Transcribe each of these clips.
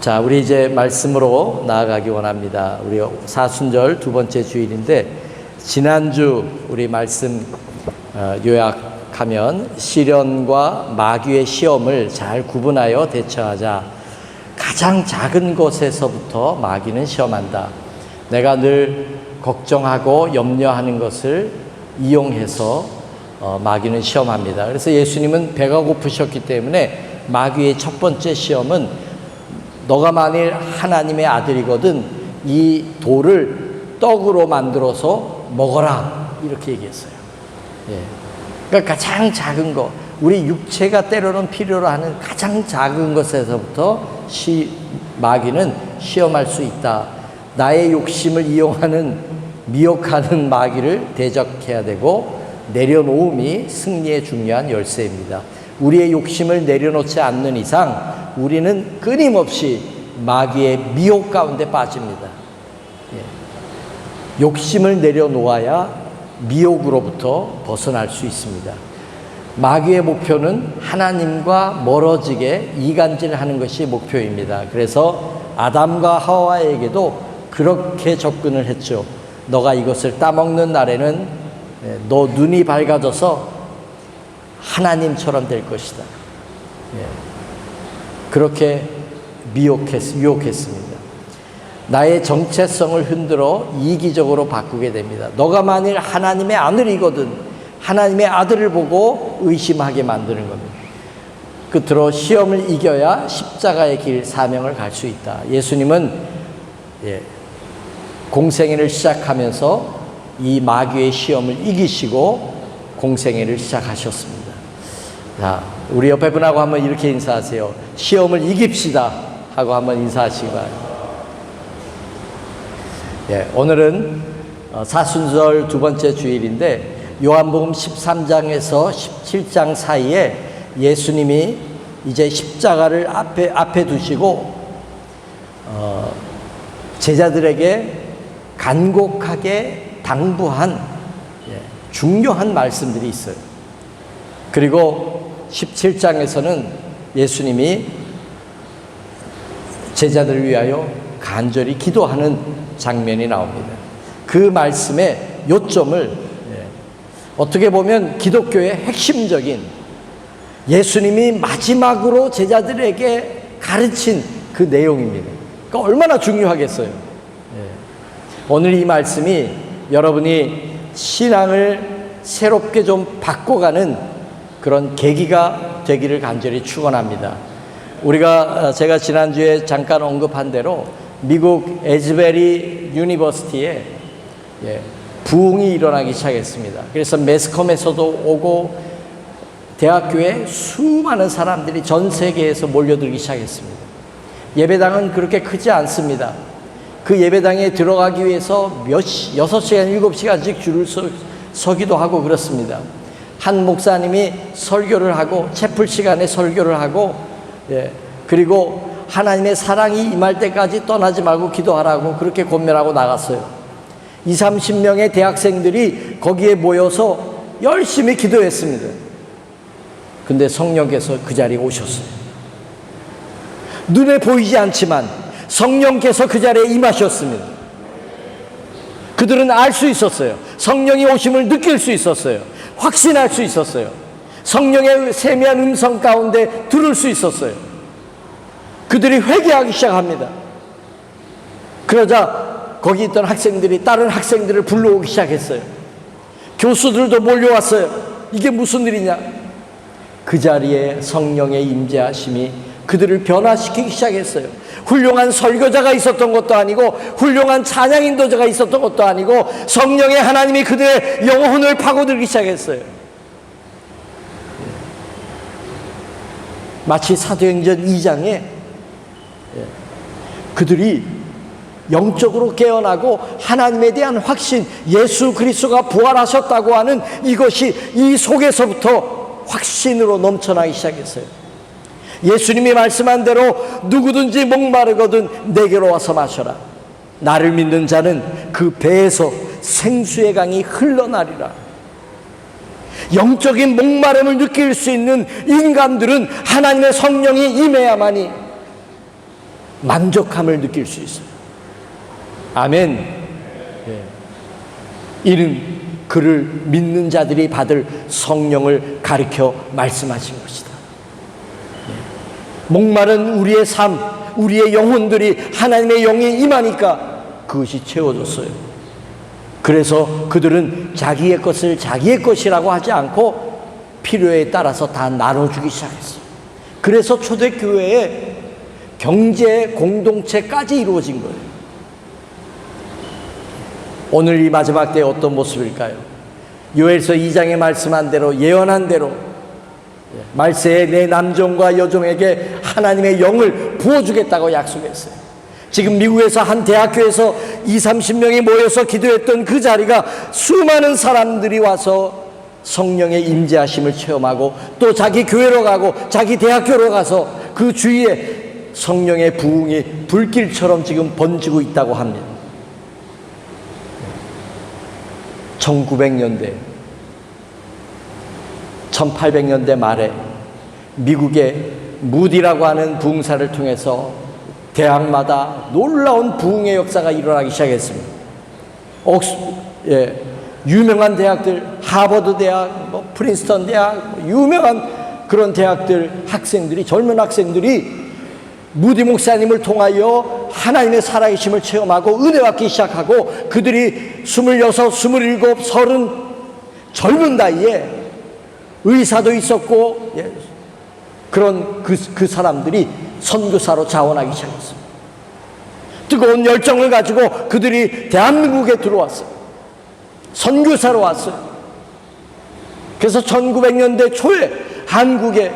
자, 우리 이제 말씀으로 나아가기 원합니다. 우리 사순절 두 번째 주일인데 지난주 우리 말씀 어, 요약하면 시련과 마귀의 시험을 잘 구분하여 대처하자. 가장 작은 것에서부터 마귀는 시험한다. 내가 늘 걱정하고 염려하는 것을 이용해서 어, 마귀는 시험합니다. 그래서 예수님은 배가 고프셨기 때문에 마귀의 첫 번째 시험은 너가 만일 하나님의 아들이거든 이 돌을 떡으로 만들어서 먹어라 이렇게 얘기했어요. 예. 그러니까 가장 작은 거 우리 육체가 때로는 필요로 하는 가장 작은 것에서부터 시, 마귀는 시험할 수 있다. 나의 욕심을 이용하는 미혹하는 마귀를 대적해야 되고 내려놓음이 승리의 중요한 열쇠입니다. 우리의 욕심을 내려놓지 않는 이상 우리는 끊임없이 마귀의 미혹 가운데 빠집니다. 예. 욕심을 내려놓아야 미혹으로부터 벗어날 수 있습니다. 마귀의 목표는 하나님과 멀어지게 이간질하는 것이 목표입니다. 그래서 아담과 하와에게도 그렇게 접근을 했죠. 너가 이것을 따먹는 날에는 예, 너 눈이 밝아져서 하나님처럼 될 것이다. 예. 그렇게 미혹했, 유혹했습니다. 나의 정체성을 흔들어 이기적으로 바꾸게 됩니다. 너가 만일 하나님의 아들이거든 하나님의 아들을 보고 의심하게 만드는 겁니다. 끝으로 시험을 이겨야 십자가의 길 사명을 갈 수 있다. 예수님은 예, 공생애를 시작하면서 이 마귀의 시험을 이기시고 공생애를 시작하셨습니다. 자, 우리 옆에 분하고 한번 이렇게 인사하세요. 시험을 이깁시다 하고 한번 인사하시기 바랍니다. 예, 오늘은 어, 사순절 두 번째 주일인데 요한복음 13장에서 17장 사이에 예수님이 이제 십자가를 앞에 앞에 두시고 어, 제자들에게 간곡하게 당부한 예, 중요한 말씀들이 있어요. 그리고 17장에서는 예수님이 제자들을 위하여 간절히 기도하는 장면이 나옵니다. 그 말씀의 요점을 예, 어떻게 보면 기독교의 핵심적인 예수님이 마지막으로 제자들에게 가르친 그 내용입니다. 그러니까 얼마나 중요하겠어요. 예. 오늘 이 말씀이 여러분이 신앙을 새롭게 좀 바꿔가는 그런 계기가 되기를 간절히 축원합니다. 우리가 어, 제가 지난주에 잠깐 언급한 대로 미국 에즈베리 유니버시티에 예, 부흥이 일어나기 시작했습니다. 그래서 매스컴에서도 오고 대학교에 수많은 사람들이 전 세계에서 몰려들기 시작했습니다. 예배당은 그렇게 크지 않습니다. 그 예배당에 들어가기 위해서 몇 시, 6시간, 7시간씩 줄을 서, 서기도 하고 그렇습니다. 한 목사님이 설교를 하고 채플 시간에 설교를 하고 예, 그리고 하나님의 사랑이 임할 때까지 떠나지 말고 기도하라고 그렇게 권면하고 나갔어요. 2, 30명의 대학생들이 거기에 모여서 열심히 기도했습니다. 근데 성령께서 그 자리에 오셨어요. 눈에 보이지 않지만 성령께서 그 자리에 임하셨습니다. 그들은 알 수 있었어요. 성령이 오심을 느낄 수 있었어요. 확신할 수 있었어요. 성령의 세미한 음성 가운데 들을 수 있었어요. 그들이 회개하기 시작합니다. 그러자 거기 있던 학생들이 다른 학생들을 불러오기 시작했어요. 교수들도 몰려왔어요. 이게 무슨 일이냐? 그 자리에 성령의 임재하심이 그들을 변화시키기 시작했어요. 훌륭한 설교자가 있었던 것도 아니고 훌륭한 찬양 인도자가 있었던 것도 아니고 성령의 하나님이 그들의 영혼을 파고들기 시작했어요. 마치 사도행전 2장에 그들이 영적으로 깨어나고 하나님에 대한 확신, 예수 그리스도가 부활하셨다고 하는 이것이 이 속에서부터 확신으로 넘쳐나기 시작했어요. 예수님이 말씀한 대로 누구든지 목마르거든 내게로 와서 마셔라. 나를 믿는 자는 그 배에서 생수의 강이 흘러나리라. 영적인 목마름을 느낄 수 있는 인간들은 하나님의 성령이 임해야만이 만족함을 느낄 수 있어요. 아멘. 예. 이는 그를 믿는 자들이 받을 성령을 가리켜 말씀하신 것이다. 예. 목마른 우리의 삶, 우리의 영혼들이 하나님의 영이 임하니까 그것이 채워졌어요. 그래서 그들은 자기의 것을 자기의 것이라고 하지 않고 필요에 따라서 다 나눠주기 시작했어요. 그래서 초대교회에 경제 공동체까지 이루어진 거예요. 오늘 이 마지막 때에 어떤 모습일까요? 요엘서 2장에 말씀한 대로 예언한 대로 말세에 내 남종과 여종에게 하나님의 영을 부어주겠다고 약속했어요. 지금 미국에서 한 대학교에서 2, 30명이 모여서 기도했던 그 자리가 수많은 사람들이 와서 성령의 임재하심을 체험하고 또 자기 교회로 가고 자기 대학교로 가서 그 주위에 성령의 부흥이 불길처럼 지금 번지고 있다고 합니다. 1900년대 1800년대 말에 미국의 무디라고 하는 부흥사를 통해서 대학마다 놀라운 부흥의 역사가 일어나기 시작했습니다. 옥스, 예, 유명한 대학들, 하버드 대학, 뭐 프린스턴 대학, 뭐 유명한 그런 대학들 학생들이 젊은 학생들이 무디 목사님을 통하여 하나님의 살아계심을 체험하고 은혜 받기 시작하고 그들이 26, 27, 30 젊은 나이에 의사도 있었고 예, 그런 그, 그 사람들이 선교사로 자원하기 시작했습니다. 뜨거운 열정을 가지고 그들이 대한민국에 들어왔어요. 선교사로 왔어요. 그래서 1900년대 초에 한국에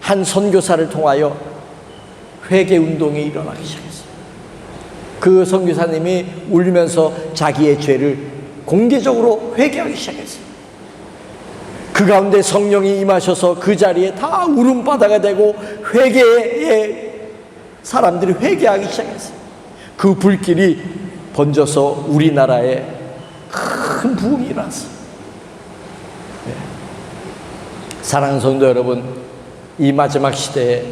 한 선교사를 통하여 회개 운동이 일어나기 시작했어요. 그 선교사님이 울면서 자기의 죄를 공개적으로 회개하기 시작했어요. 그 가운데 성령이 임하셔서 그 자리에 다 울음바다가 되고 회개의 사람들이 회개하기 시작했어요. 그 불길이 번져서 우리나라에 큰 부흥이 일어났어요. 네. 사랑하는 성도 여러분, 이 마지막 시대에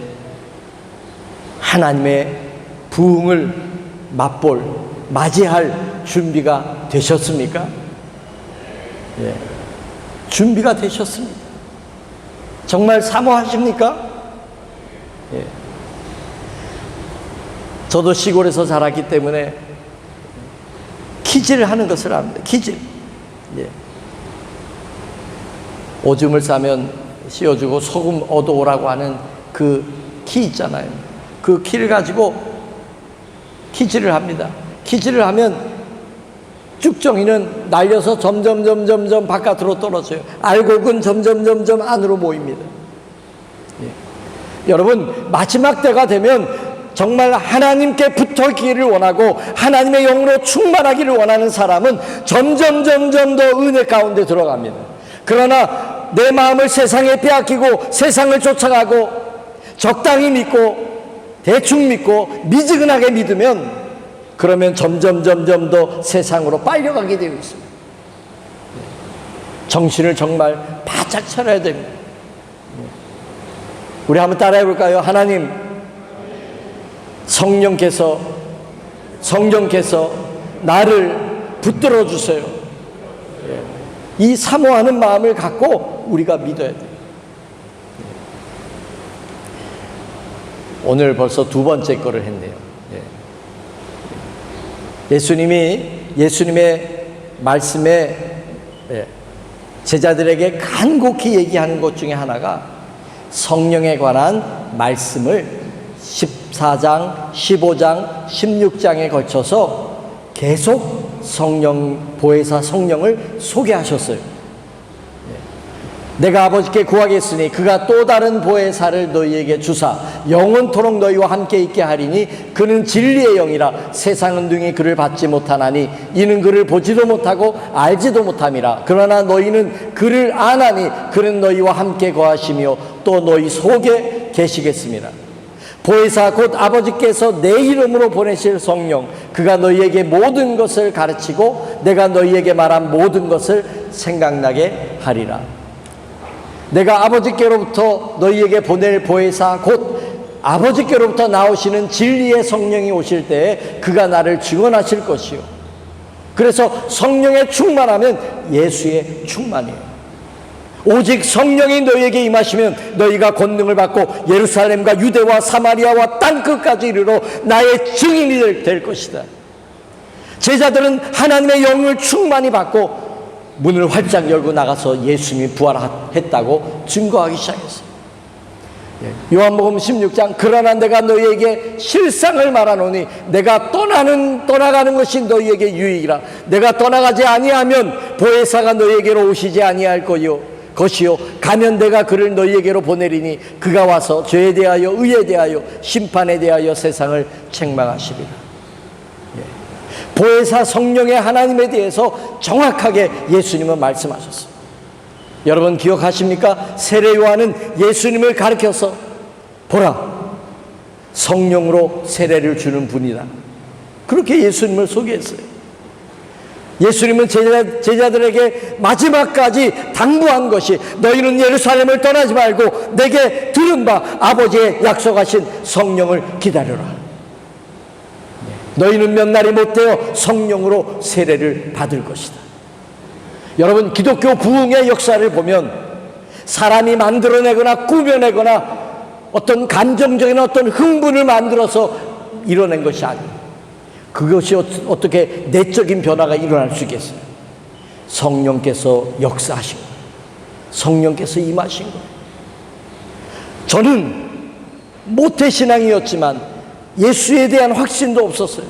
하나님의 부흥을 맛볼, 맞이할 준비가 되셨습니까? 예. 준비가 되셨습니다. 정말 사모하십니까? 예. 저도 시골에서 자랐기 때문에 키질을 하는 것을 압니다. 키질. 예. 오줌을 싸면 씌워주고 소금 얻어오라고 하는 그 키 있잖아요. 그 키를 가지고 키질을 합니다. 키질을 하면 쭉정이는 날려서 점점 점점 점 바깥으로 떨어져요. 알곡은 점점 점점 안으로 모입니다. 예. 여러분 마지막 때가 되면 정말 하나님께 붙어기를 원하고 하나님의 영으로 충만하기를 원하는 사람은 점점 점점 더 은혜 가운데 들어갑니다. 그러나 내 마음을 세상에 빼앗기고 세상을 쫓아가고 적당히 믿고 대충 믿고 미지근하게 믿으면 그러면 점점 점점 더 세상으로 빨려가게 되어 있습니다. 정신을 정말 바짝 차려야 됩니다. 우리 한번 따라해 볼까요? 하나님 성령께서 성령께서 나를 붙들어 주세요. 이 사모하는 마음을 갖고 우리가 믿어야 돼요. 오늘 벌써 두 번째 거를 했네요. 예. 예수님이 예수님의 말씀에 예, 제자들에게 간곡히 얘기하는 것 중에 하나가 성령에 관한 말씀을 14장, 15장, 16장에 걸쳐서 계속 성령 보혜사 성령을 소개하셨어요. 내가 아버지께 구하겠으니 그가 또 다른 보혜사를 너희에게 주사 영원토록 너희와 함께 있게 하리니 그는 진리의 영이라 세상은 등이 그를 받지 못하나니 이는 그를 보지도 못하고 알지도 못함이라. 그러나 너희는 그를 아나니 그는 너희와 함께 거하시며 또 너희 속에 계시겠습니다. 보혜사 곧 아버지께서 내 이름으로 보내실 성령 그가 너희에게 모든 것을 가르치고 내가 너희에게 말한 모든 것을 생각나게 하리라 내가 아버지께로부터 너희에게 보낼 보혜사 곧 아버지께로부터 나오시는 진리의 성령이 오실 때에 그가 나를 증언하실 것이요. 그래서 성령의 충만하면 예수의 충만이에요. 오직 성령이 너희에게 임하시면 너희가 권능을 받고 예루살렘과 유대와 사마리아와 땅 끝까지 이르러 나의 증인이 될- 될 것이다. 제자들은 하나님의 영을 충만히 받고 문을 활짝 열고 나가서 예수님이 부활했다고 증거하기 시작했어요. 예, 요한복음 16장 그러나 내가 너희에게 실상을 말하노니 내가 떠나는 떠나가는 것이 너희에게 유익이라 내가 떠나가지 아니하면 보혜사가 너희에게로 오시지 아니할 거요 것이요 가면 내가 그를 너희에게로 보내리니 그가 와서 죄에 대하여 의에 대하여 심판에 대하여 세상을 책망하시리라 예. 보혜사 성령의 하나님에 대해서 정확하게 예수님은 말씀하셨습니다. 여러분 기억하십니까? 세례 요한은 예수님을 가르쳐서 보라 성령으로 세례를 주는 분이다. 그렇게 예수님을 소개했어요. 예수님은 제자, 제자들에게 마지막까지 당부한 것이 너희는 예루살렘을 떠나지 말고 내게 들은 바 아버지의 약속하신 성령을 기다려라. 너희는 몇 날이 못 되어 성령으로 세례를 받을 것이다. 여러분 기독교 부흥의 역사를 보면 사람이 만들어내거나 꾸며내거나 어떤 감정적인 어떤 흥분을 만들어서 이뤄낸 것이 아니에요. 그것이 어- 어떻게 내적인 변화가 일어날 수 있겠어요? 성령께서 역사하신 거예요. 성령께서 임하신 거예요. 저는 모태신앙이었지만 예수에 대한 확신도 없었어요.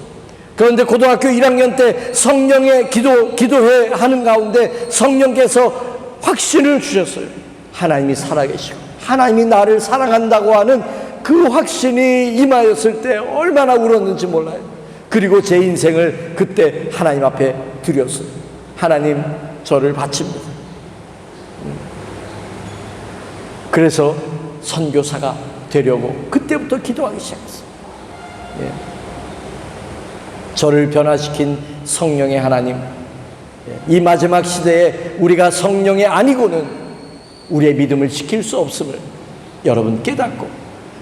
그런데 고등학교 1학년 때 성령의 기도, 기도회 하는 가운데 성령께서 확신을 주셨어요. 하나님이 살아계시고, 하나님이 나를 사랑한다고 하는 그 확신이 임하였을 때 얼마나 울었는지 몰라요. 그리고 제 인생을 그때 하나님 앞에 드렸어요. 하나님, 저를 바칩니다. 그래서 선교사가 되려고 그때부터 기도하기 시작했어요. 예. 저를 변화시킨 성령의 하나님. 예. 이 마지막 시대에 우리가 성령이 아니고는 우리의 믿음을 지킬 수 없음을 여러분 깨닫고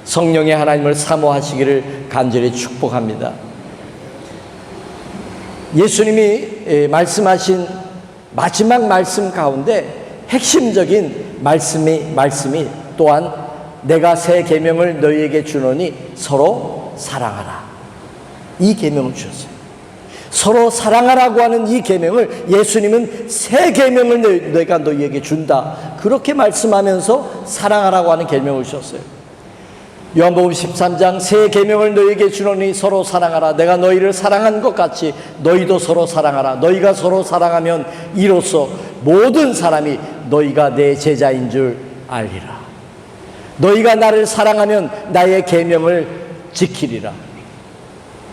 성령의 하나님을 사모하시기를 간절히 축복합니다. 예수님이 예, 말씀하신 마지막 말씀 가운데 핵심적인 말씀이 말씀이 또한 내가 새 계명을 너희에게 주노니 서로 사랑하라. 이 계명을 주셨어요. 서로 사랑하라고 하는 이 계명을 예수님은 새 계명을 너- 내가 너희에게 준다. 그렇게 말씀하면서 사랑하라고 하는 계명을 주셨어요. 요한복음 13장 새 계명을 너희에게 주노니 서로 사랑하라. 내가 너희를 사랑한 것 같이 너희도 서로 사랑하라. 너희가 서로 사랑하면 이로써 모든 사람이 너희가 내 제자인 줄 알리라. 너희가 나를 사랑하면 나의 계명을 지키리라.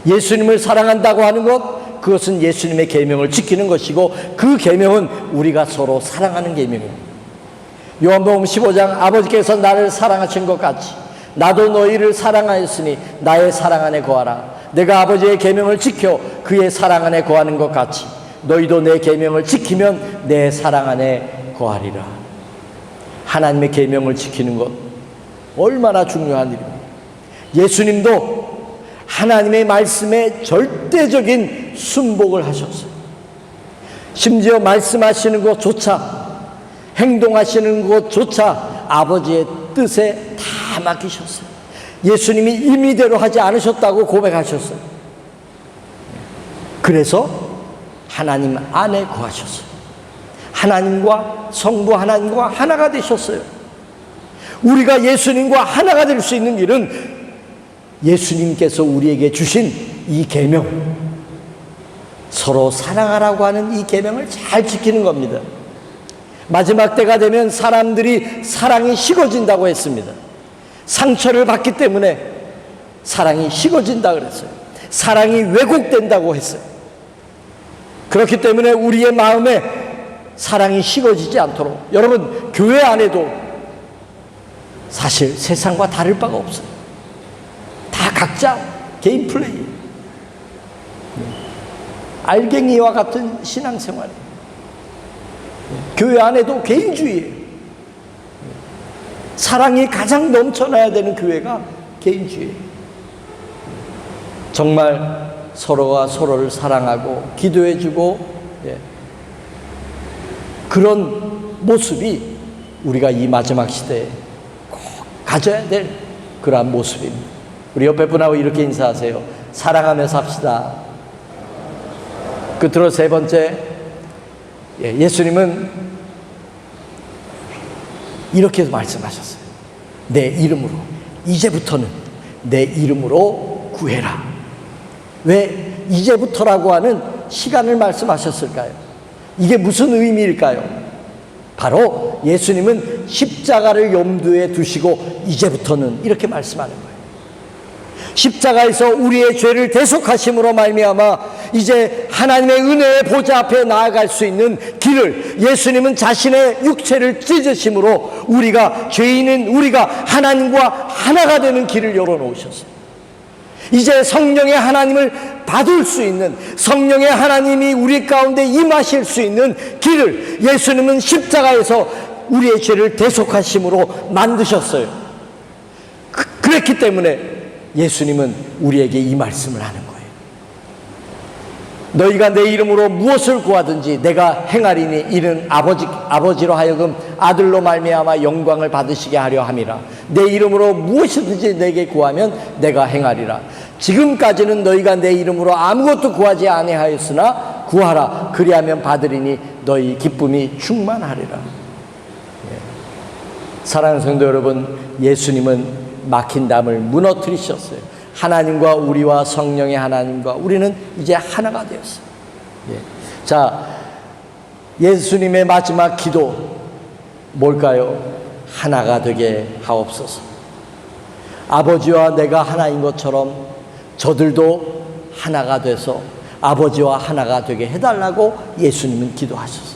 예수님을 사랑한다고 하는 것 그것은 예수님의 계명을 지키는 것이고 그 계명은 우리가 서로 사랑하는 계명입니다. 요한복음 15장 아버지께서 나를 사랑하신 것 같이 나도 너희를 사랑하였으니 나의 사랑 안에 거하라. 내가 아버지의 계명을 지켜 그의 사랑 안에 거하는 것 같이 너희도 내 계명을 지키면 내 사랑 안에 거하리라. 하나님의 계명을 지키는 것 얼마나 중요한 일입니까? 예수님도 하나님의 말씀에 절대적인 순복을 하셨어요. 심지어 말씀하시는 것조차 행동하시는 것조차 아버지의 뜻에 다 맡기셨어요. 예수님이 임의대로 하지 않으셨다고 고백하셨어요. 그래서 하나님 안에 거하셨어요. 하나님과 성부 하나님과 하나가 되셨어요. 우리가 예수님과 하나가 될 수 있는 길은 예수님께서 우리에게 주신 이 계명 서로 사랑하라고 하는 이 계명을 잘 지키는 겁니다. 마지막 때가 되면 사람들이 사랑이 식어진다고 했습니다. 상처를 받기 때문에 사랑이 식어진다 그랬어요. 사랑이 왜곡된다고 했어요. 그렇기 때문에 우리의 마음에 사랑이 식어지지 않도록 여러분 교회 안에도 사실 세상과 다를 바가 없어요. 다 각자 개인 플레이. 알갱이와 같은 신앙생활. 교회 안에도 개인주의예요. 사랑이 가장 넘쳐나야 되는 교회가 개인주의. 정말 서로가 서로를 사랑하고 기도해주고 예. 그런 모습이 우리가 이 마지막 시대에 꼭 가져야 될 그러한 모습입니다. 우리 옆에 분하고 이렇게 인사하세요. 사랑하며 삽시다. 끝으로 세 번째, 예, 예수님은 이렇게 말씀하셨어요. 내 이름으로, 이제부터는 내 이름으로 구해라. 왜 이제부터라고 하는 시간을 말씀하셨을까요? 이게 무슨 의미일까요? 바로 예수님은 십자가를 염두에 두시고 이제부터는 이렇게 말씀하는 거예요. 십자가에서 우리의 죄를 대속하심으로 말미암아 이제 하나님의 은혜의 보좌 앞에 나아갈 수 있는 길을 예수님은 자신의 육체를 찢으심으로 우리가 죄인인 우리가 하나님과 하나가 되는 길을 열어 놓으셨어요. 이제 성령의 하나님을 받을 수 있는 성령의 하나님이 우리 가운데 임하실 수 있는 길을 예수님은 십자가에서 우리의 죄를 대속하심으로 만드셨어요. 그, 그랬기 때문에 예수님은 우리에게 이 말씀을 하는 거예요. 너희가 내 이름으로 무엇을 구하든지 내가 행하리니 이는 아버지 아버지로 하여금 아들로 말미암아 영광을 받으시게 하려 함이라. 내 이름으로 무엇이든지 내게 구하면 내가 행하리라. 지금까지는 너희가 내 이름으로 아무것도 구하지 아니하였으나 구하라. 그리하면 받으리니 너희 기쁨이 충만하리라. 예. 사랑하는 성도 여러분, 예수님은 막힌 담을 무너뜨리셨어요. 하나님과 우리와 성령의 하나님과 우리는 이제 하나가 되었어요. 예. 자, 예수님의 마지막 기도 뭘까요? 하나가 되게 하옵소서. 아버지와 내가 하나인 것처럼 저들도 하나가 돼서 아버지와 하나가 되게 해달라고 예수님은 기도하셨어요.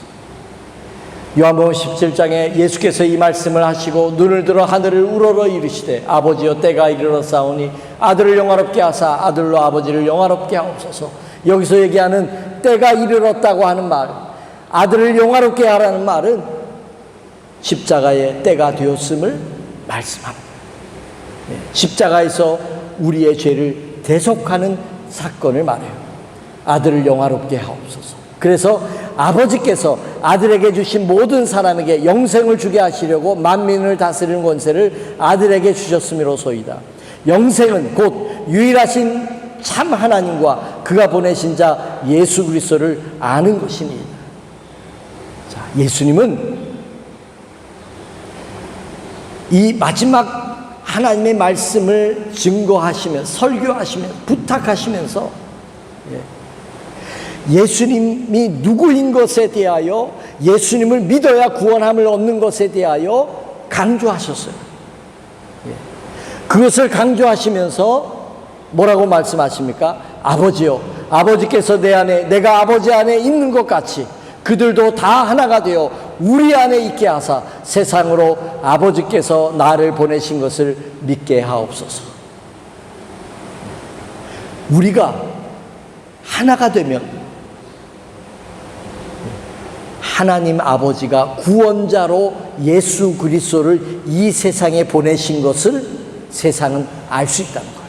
요한복음 17장에 예수께서 이 말씀을 하시고 눈을 들어 하늘을 우러러 이르시되 아버지여 때가 이르러 싸우니 아들을 영화롭게 하사 아들로 아버지를 영화롭게 하옵소서. 여기서 얘기하는 때가 이르렀다고 하는 말 아들을 영화롭게 하라는 말은 십자가의 때가 되었음을 말씀합니다. 예, 십자가에서 우리의 죄를 대속하는 사건을 말해요. 아들을 영화롭게 하옵소서. 그래서 아버지께서 아들에게 주신 모든 사람에게 영생을 주게 하시려고 만민을 다스리는 권세를 아들에게 주셨음이로소이다. 영생은 곧 유일하신 참 하나님과 그가 보내신 자 예수 그리스도를 아는 것입니다. 자, 예수님은 이 마지막 하나님의 말씀을 증거하시며 설교하시며 부탁하시면서 예, 예수님이 누구인 것에 대하여 예수님을 믿어야 구원함을 얻는 것에 대하여 강조하셨어요. 예. 그것을 강조하시면서 뭐라고 말씀하십니까? 아버지요. 아버지께서 내 안에, 내가 아버지 안에 있는 것 같이 그들도 다 하나가 되어 우리 안에 있게 하사 세상으로 아버지께서 나를 보내신 것을 믿게 하옵소서. 우리가 하나가 되면 하나님 아버지가 구원자로 예수 그리스도를 이 세상에 보내신 것을 세상은 알 수 있다는 거예요.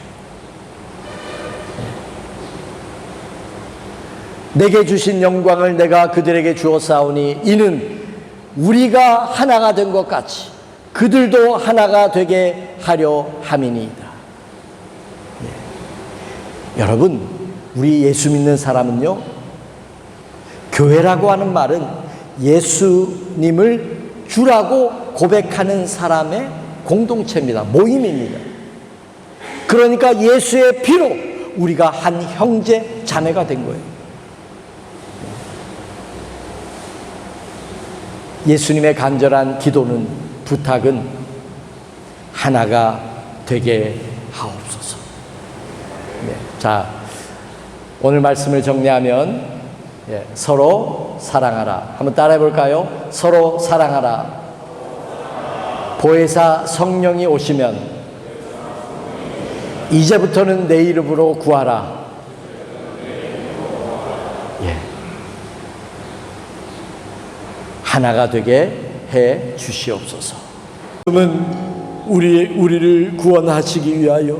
내게 주신 영광을 내가 그들에게 주었사오니 이는 우리가 하나가 된 것 같이 그들도 하나가 되게 하려 함이니이다. 예. 여러분, 우리 예수 믿는 사람은요, 교회라고 하는 말은 예수님을 주라고 고백하는 사람의 공동체입니다. 모임입니다. 그러니까 예수의 피로 우리가 한 형제 자매가 된 거예요. 예수님의 간절한 기도는 부탁은 하나가 되게 하옵소서. 네. 자, 오늘 말씀을 정리하면 예, 서로 사랑하라. 한번 따라해 볼까요? 서로 사랑하라. 보혜사 성령이 오시면 이제부터는 내 이름으로 구하라. 예. 하나가 되게 해 주시옵소서. 지금은 우리 우리를 구원하시기 위하여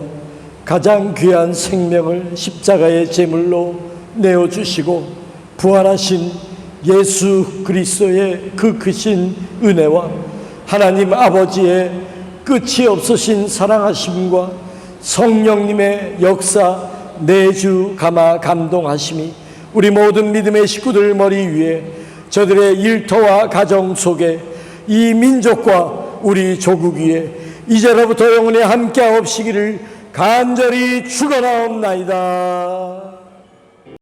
가장 귀한 생명을 십자가의 제물로 내어 주시고 부활하신 예수 그리스도의 그 크신 은혜와 하나님 아버지의 끝이 없으신 사랑하심과 성령님의 역사 내주 감화 감동하심이 우리 모든 믿음의 식구들 머리 위에 저들의 일터와 가정 속에 이 민족과 우리 조국 위에 이제로부터 영원히 함께 하옵시기를 간절히 축원하옵나이다.